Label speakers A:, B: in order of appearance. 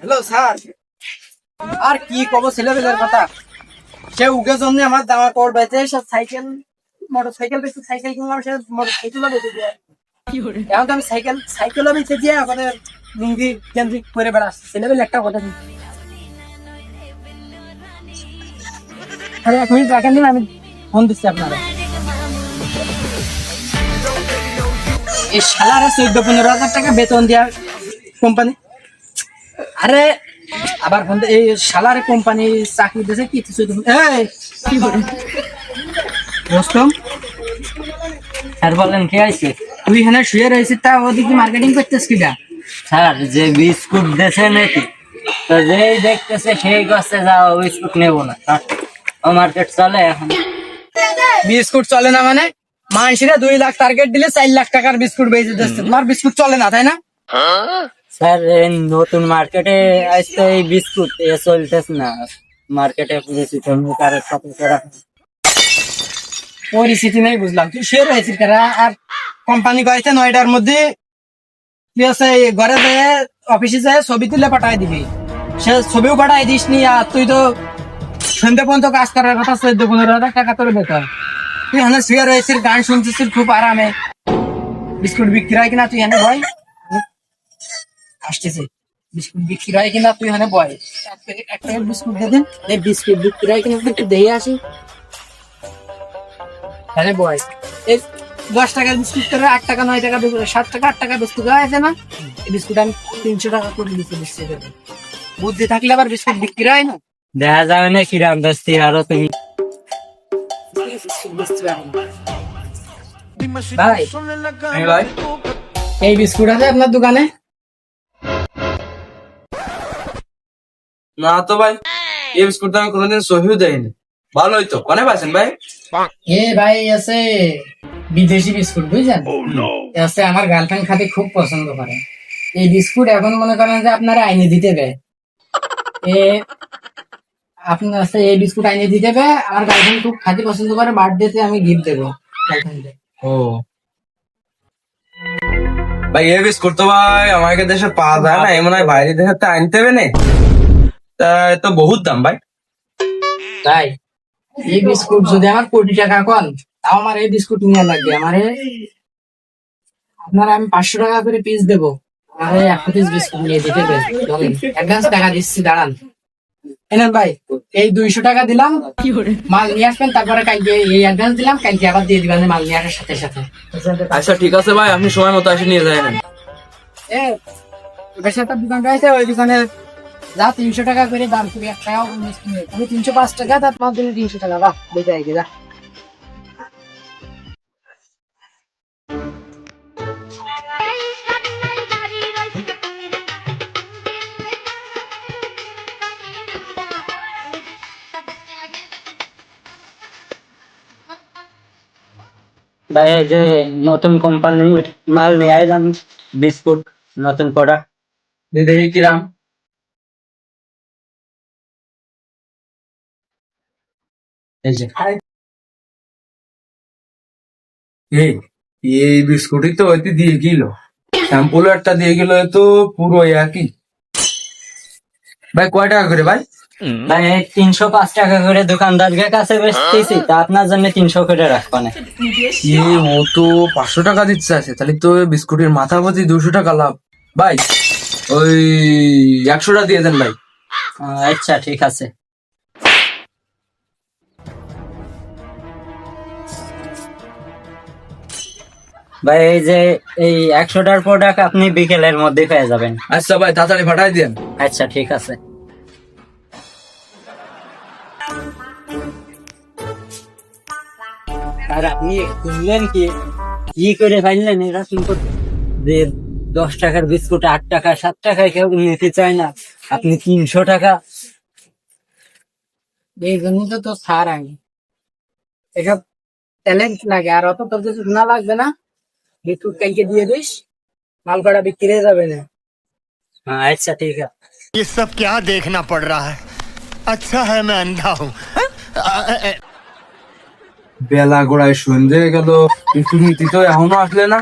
A: Hello sir. আর কি কব ছেলেবেলের কথা? সে উগে জন্য আমার দামা কর বেচে সব সাইকেল মোটর সাইকেল বেশি সাইকেল কিনলাম সে মোটর সাইকেলও বেঁচে দিয়ে। এখন তো আমি সাইকেল সাইকেলও বেঁচে দিয়ে ওখানে লুঙ্গি কেন্দ্রিক করে বেড়াচ্ছি। ছেলেবেলে একটা কথা দিই। আরে এক মিনিট রাখেন দিন আমি ফোন দিচ্ছি আপনারা এই শালারা চোদ্দ পনেরো হাজার টাকা বেতন দেওয়ার কোম্পানি আরে আবার ফোন এই শালারে কোম্পানি চাকরি দিয়েছে কি? চোদ্দ এই কি করে রস্তম
B: স্যার বলেন কে আছে
A: তুই এখানে শুয়ে রয়েছিস তা ওদিকে মার্কেটিং করতেছ কিটা
B: স্যার যে বিস্কুট দেছে নাকি তো যেই দেখতেছে সেই গছে যাও বিস্কুট নেব না। ও মার্কেট চলে এখন।
A: বিস্কুট চলে না মানে? মানুষেরা দুই লাখ টার্গেট দিলে চার লাখ টাকার বিস্কুট বেঁচে দিচ্ছে। তোমার বিস্কুট চলে না তাই না?
B: স্যার নতুন মার্কেটে আসতে এই বিস্কুট, এ চলতেছে না। মার্কেটে বেশি কারের সাথে
A: পরিস্থিতি নেই বুঝলাম। তুই শুয়ে রয়েছিস কারা আর কোম্পানি কয়েছে নয়টার মধ্যে তুই হচ্ছে ঘরে যেয়ে অফিসে যেয়ে ছবি তুলে পাঠাই দিবি, সে ছবিও পাঠাই দিস নি আর তুই তো সন্ধ্যে পর্যন্ত কাজ করার কথা, চোদ্দ পনেরো হাজার টাকা তোর বেতন। তুই এখানে শুয়ে রয়েছিস, গান শুনছিস খুব আরামে। বিস্কুট বিক্রি হয় কিনা তুই এখানে বয় আসতেছে। বিস্কুট বিক্রি হয় কিনা তুই এখানে বয় এক প্যাকেট বিস্কুট দে দিন এই বিস্কুট বিক্রি হয় কিনা একটু দেখে আসি। হ্যাঁ বয় এই দশ টাকার বিস্কুট করে আট টাকা নয় টাকা সাত টাকা আট টাকা বিস্কুট দেওয়া আছে না? এই বিস্কুট আমি তিনশো টাকা করে দিতে দিচ্ছি বুদ্ধি থাকলে আবার বিস্কুট বিক্রি হয় না?
B: দেখা যাবে না কিরাম দস্তি আরও তুমি।
A: ভাই
C: ভাই।
A: এই বিস্কুট আছে আপনার দোকানে?
C: না তো ভাই এই বিস্কুট তো আমি কোনোদিন সহিও দেয়নি ভালোই তো কোনে পাচ্ছেন ভাই?
A: এ ভাই আছে বিদেশি বিস্কুট বুঝছেন? এ আছে আমার গার্লফ্রেন্ড খাতে খুব পছন্দ করে। এই বিস্কুট এখন মনে করেন যে আপনারা আইনে দিতে বে এ আপনার আছে এই বিস্কুট আইনে দিতে বে আমার গার্লফ্রেন্ড খুব খাতে পছন্দ করে বার্থডেতে আমি গিফট দেবো গার্লফ্রেন্ডে
C: ও। ভাই এই বিস্কুট তো ভাই আমাকে দেশে পাওয়া যায় না এমন হয় বাইরে দেশে তো আনতে হবে না। তা বহুত দাম ভাই।
A: তাই? এই বিস্কুট যদি আমার কোটি টাকা কন তাও আমার এই বিস্কুট নিয়ে লাগবে। আমার আপনার আমি পাঁচশো টাকা করে পিস দেবো। একশো পিস বিস্কুট নিয়ে দিতে অ্যাডভান্স টাকা দিচ্ছি দাঁড়ান। এনেন ভাই এই দুইশো টাকা দিলাম মাল নিয়ে আসবেন তারপরে কালকে এই অ্যাডভান্স দিলাম কালকে আবার দিয়ে দিবেন মাল নিয়ে আসার সাথে সাথে।
C: আচ্ছা ঠিক আছে ভাই আপনি সময় মতো এসে নিয়ে যায়
A: এ বেশি একটা দোকান রয়েছে ওই দোকানে যা তিনশো টাকা করে দাম তুমি এক টাকা তুমি তিনশো পাঁচ টাকা তার তোমার তুমি তিনশো টাকা। বাহ বেঁচে আগে যা।
B: ভাই এই যে নতুন কোম্পানির মাল নিয়ে আইলাম বিস্কুট নতুন প্রোডাক্ট
C: দেখি কিরাম এই যে। এই এই বিস্কুটই তো ওইতে দিয়ে গেল। স্যাম্পল একটা দিয়ে গেল তো পুরো একই। ভাই কয় টাকা করে ভাই?
B: ভাই তিনশো পাঁচ টাকা করে দোকানদারের কাছে বেচতেছি তা আপনার জন্য তিনশো করে রাখব না।
C: এ ও তো পাঁচশো টাকা দিচ্ছে আছে তাহলে তো বিস্কুটের মাথা প্রতি দুশো টাকা লাভ। ভাই ওই একশোটা দিয়ে দেন ভাই।
B: আচ্ছা ঠিক আছে। ভাই এই যে এই একশোটার প্রোডাক্ট আপনি বিকেলের মধ্যে পেয়ে যাবেন।
C: আচ্ছা ভাই তাড়াতাড়ি পাঠাই দেন
B: আচ্ছা ঠিক আছে। আর আপনি শুনলেন কি? কি করে পাইলেন? এরকম করতে? যে দশ টাকার বিস্কুট আট টাকা সাত টাকায় কেউ নিতে চায় না। আপনি তিনশো টাকা।
A: এই জন্য তো সার আমি এসব ট্যালেন্ট লাগে আর অত তোর কিছু শোনা লাগবে না। বিস্কুট কালকে দিয়ে দিস মাল কটা বিক্রি হয়ে যাবে না
B: হ্যাঁ আচ্ছা ঠিক আছে
D: ये सब क्या देखना पड़ रहा है अच्छा है मैं अंधा हूँ
C: বেলা গোড়ায় সন্ধে গেল বিস্কুট নিতে তো এখনো আসলে না